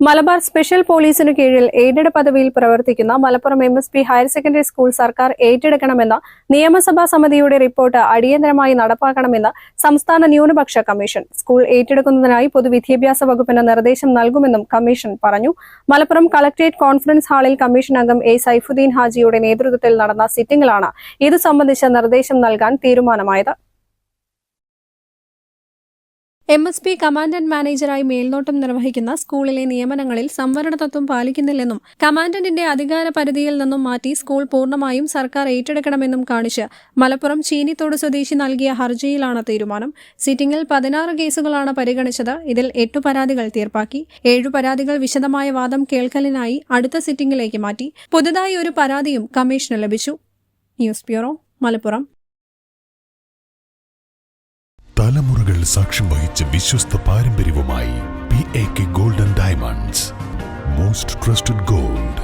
Malabar special പോലീസിനു കീഴിൽ aided പദവിയിൽ പ്രവർത്തിക്കുന്ന Malappuram M S P higher secondary school സർക്കാർ ഏറ്റെടുക്കണമെന്ന നിയമസഭാ സമിതിയുടെ റിപ്പോർട്ട് അടിയന്തരമായി നടപ്പാക്കണമെന്ന് സംസ്ഥാന ന്യൂനപക്ഷ കമ്മീഷൻ. സ്കൂൾ ഏറ്റെടുക്കുന്നതിനായി പൊതുവിദ്യാഭ്യാസ വകുപ്പിന് നിർദ്ദേശം നൽകുമെന്നും കമ്മീഷൻ പറഞ്ഞു. മലപ്പുറം കളക്ടറേറ്റ് കോൺഫറൻസ് ഹാളിൽ കമ്മീഷൻ അംഗം എ സൈഫുദ്ദീൻ ഹാജിയുടെ നേതൃത്വത്തിൽ നടന്ന സിറ്റിംഗിലാണ് ഇതു സംബന്ധിച്ച നിർദ്ദേശം നൽകാൻ തീരുമാനമായത്. എം എസ് പി കമാൻഡന്റ് മാനേജറായി മേൽനോട്ടം നിർവഹിക്കുന്ന സ്കൂളിലെ നിയമനങ്ങളിൽ സംവരണ തത്വം പാലിക്കുന്നില്ലെന്നും കമാൻഡന്റിന്റെ അധികാര പരിധിയിൽ നിന്നും മാറ്റി സ്കൂൾ പൂർണമായും സർക്കാർ ഏറ്റെടുക്കണമെന്നും കാണിച്ച് മലപ്പുറം ചീനിത്തോട് സ്വദേശി നൽകിയ ഹർജിയിലാണ് തീരുമാനം. സിറ്റിംഗിൽ പതിനാറ് കേസുകളാണ് പരിഗണിച്ചത്. ഇതിൽ എട്ടു പരാതികൾ തീർപ്പാക്കി. ഏഴു പരാതികൾ വിശദമായ വാദം കേൾക്കലിനായി അടുത്ത സിറ്റിംഗിലേക്ക് മാറ്റി. പുതുതായി ഒരു പരാതിയും കമ്മീഷന് ലഭിച്ചു. News bureau Malappuram. തലമുറകൾ സാക്ഷ്യം വഹിച്ച വിശ്വസ്ത പാരമ്പര്യവുമായി P A K golden diamonds most trusted gold